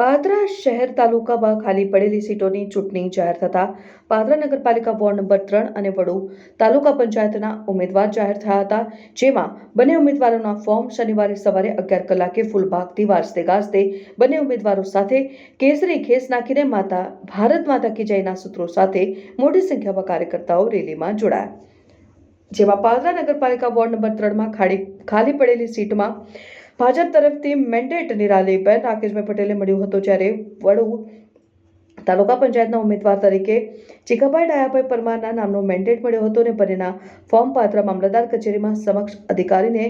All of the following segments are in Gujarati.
પાદરા શહેર તાલુકામાં ખાલી પડેલી સીટોની ચૂંટણી જાહેર થતાં પાદરા નગરપાલિકા વોર્ડ નંબર ત્રણ અને વડુ તાલુકા પંચાયતના ઉમેદવાર જાહેર થયા હતા, જેમાં બંને ઉમેદવારોના ફોર્મ શનિવારે સવારે અગિયાર કલાકે ફૂલબાગથી વાજતે ગાજતે બંને ઉમેદવારો સાથે કેસરી ખેસ નાખીને માતા ભારત માતા કી જયના સૂત્રો સાથે મોટી સંખ્યામાં કાર્યકર્તાઓ રેલીમાં જોડાયા. જેમાં પાદરા નગરપાલિકા વોર્ડ નંબર ત્રણમાં ખાલી ખાલી પડેલી સીટમાં ભાજપ તરફથી મેન્ડેટ નિરાલીબેન રાકેશભાઈ પટેલે મળ્યું હતું જ્યારે વડુ તાલુકા પંચાયતના ઉમેદવાર તરીકે ચીખાભાઈ ડાયાભાઈ પરમારના નામનો મેન્ડેટ મળ્યો હતો અને બંનેના ફોર્મ પાત્ર મામલતદાર કચેરીમાં સમક્ષ અધિકારીને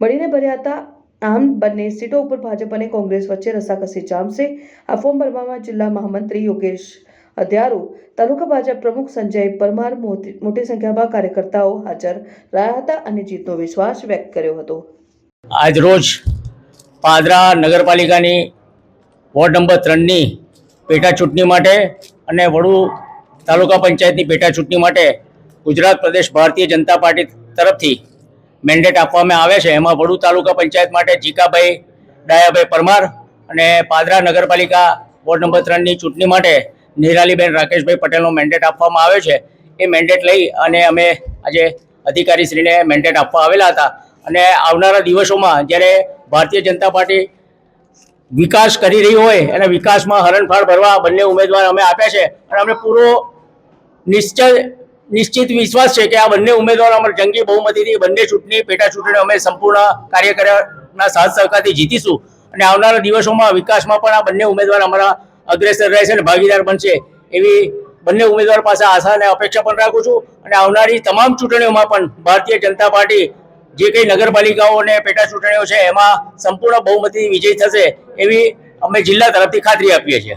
મળીને ભર્યા હતા. આમ બંને સીટો ઉપર ભાજપ અને કોંગ્રેસ વચ્ચે રસાકસી જામશે. આ ફોર્મ ભરવામાં જિલ્લા મહામંત્રી યોગેશ અધ્યારુ તાલુકા ભાજપ પ્રમુખ સંજય પરમાર મોટી સંખ્યામાં કાર્યકર્તાઓ હાજર રહ્યા હતા અને જીતનો વિશ્વાસ વ્યક્ત કર્યો હતો. આજ રોજ પાદરા નગરપાલિકાની વોર્ડ નંબર ત્રણની પેટા ચૂંટણી માટે અને વડુ તાલુકા પંચાયતની પેટા ચૂંટણી માટે ગુજરાત પ્રદેશ ભારતીય જનતા પાર્ટી તરફથી મેન્ડેટ આપવામાં આવે છે. એમાં વડુ તાલુકા પંચાયત માટે જીકાભાઈ, ડાયાભાઈ પરમાર અને પાદરા નગરપાલિકા વોર્ડ નંબર ત્રણની ચૂંટણી માટે નિરાલીબેન રાકેશભાઈ પટેલનો મેન્ડેટ આપવામાં આવ્યો છે. એ મેન્ડેટ લઈ અને અમે આજે અધિકારીશ્રીને મેન્ડેટ આપવા આવેલા હતા. અને આવનારા દિવસોમાં જ્યારે ભારતીય જનતા પાર્ટી વિકાસ કરી રહી હોય અને વિકાસમાં હરણફાળ ભરવા બંને ઉમેદવાર અમે આપ્યા છે અને અમને પૂરો નિશ્ચય, નિશ્ચિત વિશ્વાસ છે કે આ બંને ઉમેદવારો અમારા જંગી બહુમતીથી બંને ચૂંટણી, પેટા ચૂંટણી અમે સંપૂર્ણ કાર્યકરના સાથ સહકારથી જીતીશું. અને આવનારા દિવસોમાં વિકાસમાં પણ આ બંને ઉમેદવાર અમારા અગ્રેસર રહેશે અને ભાગીદાર બનશે એવી બંને ઉમેદવાર પાસે આશા અને અપેક્ષા પણ રાખું છું. અને આવનારી તમામ ચૂંટણીઓમાં પણ ભારતીય જનતા પાર્ટી જે કંઈ નગરપાલિકાઓ અને પેટા ચૂંટણીઓ છે, એમાં સંપૂર્ણ બહુમતી વિજય થશે એવી અમે જિલ્લા તરફથી ખાતરી આપીએ છીએ.